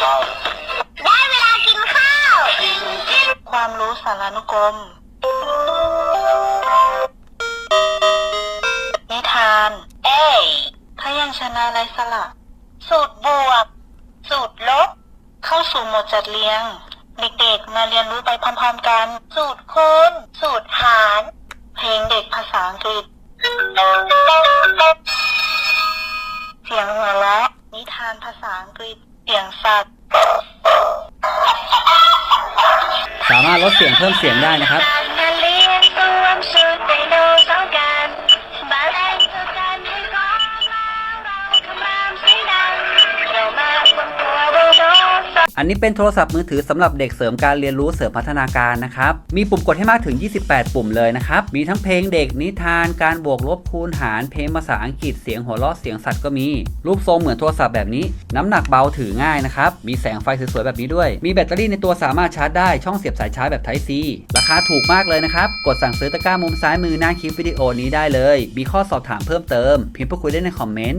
ได้เวลากินข้าว ความรู้สารานุกรม นิทาน เอ้ยพยัญชนะไร้สระ สูตรบวก สูตรลบ เข้าสู่หมวดจัดเลี้ยง เด็กๆ มาเรียนรู้ไปพร้อมๆกัน สูตรคูณ สูตรหาร เพลงเด็กภาษาอังกฤษ เสียงหัวเราะนิทานภาษาอังกฤษ สียงสัตว์ สามารถลดเสียงเพิ่มเสียงได้นะครับ อันนี้เป็นโทรศัพท์มือถือสำหรับเด็กเสริมการเรียนรู้เสริมพัฒนาการนะครับ มีปุ่มกดให้มากถึง 28 ปุ่มเลยนะครับ มีทั้งเพลงเด็กนิทานการบวกลบคูณหาร เพลงภาษาอังกฤษเสียงหัวเราะเสียงสัตว์ก็มี รูปทรงเหมือนโทรศัพท์แบบนี้ น้ำหนักเบาถือง่ายนะครับ มีแสงไฟสวยๆแบบนี้ด้วย มีแบตเตอรี่ในตัวสามารถชาร์จได้ช่องเสียบสายชาร์จแบบ Type C ราคาถูกมากเลยนะครับ กดสั่งซื้อตะกร้ามุมซ้ายมือหน้าคลิปวิดีโอนี้ได้เลย มีข้อสอบถามเพิ่มเติม พิมพ์พูดคุยได้ในคอมเมนต์